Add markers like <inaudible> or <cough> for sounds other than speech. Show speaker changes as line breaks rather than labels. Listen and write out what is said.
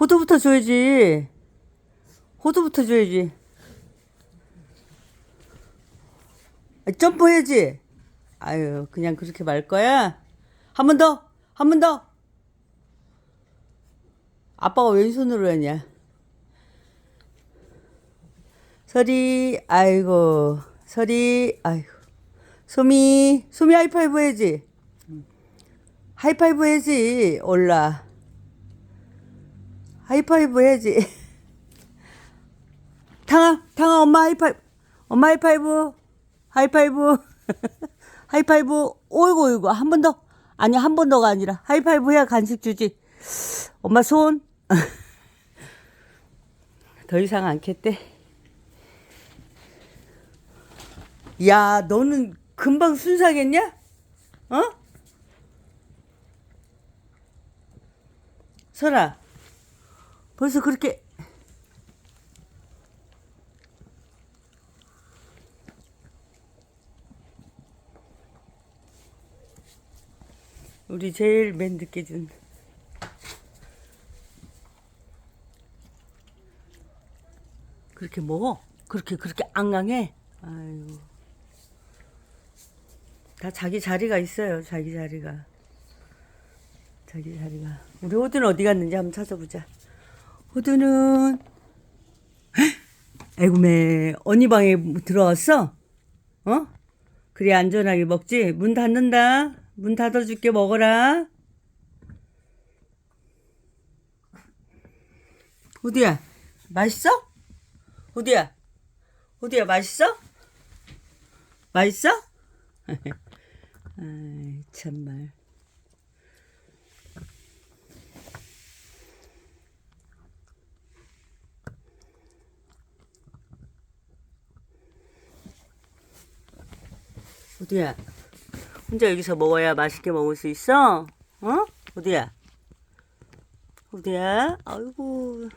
호두부터 줘야지. 호두부터 줘야지. 아, 점프해야지. 아유, 그냥 그렇게 말 거야? 한 번 더! 한 번 더! 아빠가 왼손으로 했냐? 설이, 아이고, 설이, 아이고. 소미, 소미 하이파이브 해야지. 하이파이브 해야지, 올라. 하이파이브 해야지. <laughs> 탕아, 탕아, 엄마 하이파이브. 엄마 하이파이브. 하이파이브. <laughs> 하이파이브. 오이고, 오이고. 한 번 더. 아니, 한 번 더가 아니라. 하이파이브 해야 간식 주지. 엄마 손. <laughs> 더 이상 않겠대. 야, 너는 금방 순삭했냐? 어? 설아, 벌써 그렇게 우리 제일 맨 늦게 준 그렇게 먹어? 그렇게 그렇게 앙앙해? 아이고 다 자기 자리가 있어요 자기 자리가 자기 자리가 우리 호두는 어디 갔는지 한번 찾아보자 호두는 에구매 언니 방에 들어왔어? 어? 그래 안전하게 먹지? 문 닫는다 문 닫아줄게 먹어라 호두야 맛있어? 호두야 호두야 맛있어? 맛있어? <laughs> 아이 참말 호두야 혼자 여기서 먹어야 맛있게 먹을 수 있어? 어? 호두야 호두야 아이고